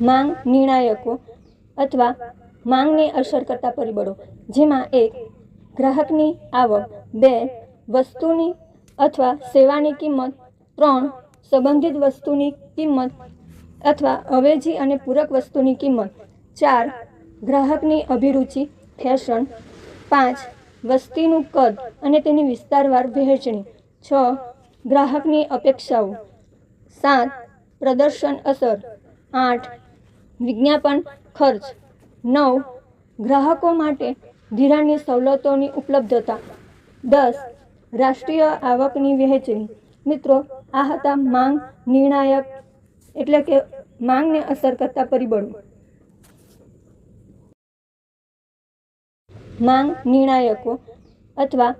માંગ નિર્ણાયકો અથવા માંગને અસર કરતા પરિબળો, જેમાં એક, ગ્રાહકની આવક, બે, વસ્તુની અથવા સેવાની કિંમત, ત્રણ, સંબંધિત વસ્તુની કિંમત અથવા અવેજી અને પૂરક વસ્તુની કિંમત, ચાર, ગ્રાહકની અભિરુચિ, ફેશન, પાંચ, વસ્તીનું કદ અને તેની વિસ્તારવાર વહેંચણી, છ, ગ્રાહકની અપેક્ષાઓ, સાત, પ્રદર્શન અસર, આઠ વિજ્ઞાપન ખર્ચ. નવ, ગ્રાહકો માટે ધિરાણની સવલતોની ઉપલબ્ધતા. દસ, રાષ્ટ્રીય આવકની વહેંચણી. મિત્રો, આ હતા માંગ નિર્ણાયક, એટલે કે માંગને અસર કરતા પરિબળો. માંગ નિર્ણાયકો અથવા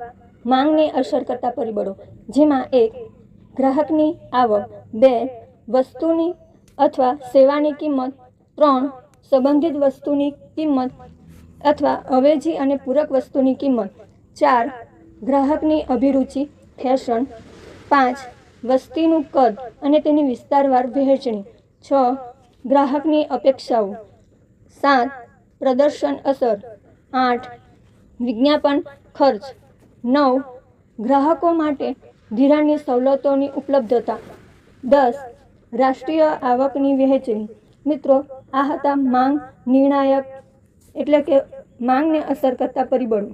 માંગને અસર કરતા પરિબળો. જેમાં એક, ગ્રાહકની આવક. બે, વસ્તુની અથવા સેવાની કિંમત. ત્રણ સંબંધિત વસ્તુની કિંમત અથવા અવેજી અને પૂરક વસ્તુની કિંમત. ચાર ગ્રાહકની અભિરુચિ, ફેશન. પાંચ વસ્તીનું કદ અને તેની વિસ્તારવાર વહેંચણી. છ ગ્રાહકની અપેક્ષાઓ. સાત પ્રદર્શન અસર. આઠ વિજ્ઞાપન ખર્ચ. નવ ગ્રાહકો માટે ધિરાણની સવલતોની ઉપલબ્ધતા. દસ રાષ્ટ્રીય આવકની વહેંચણી. મિત્રો આ હતા માંગ નિર્ણાયક એટલે કે માંગને અસર કરતા પરિબળો.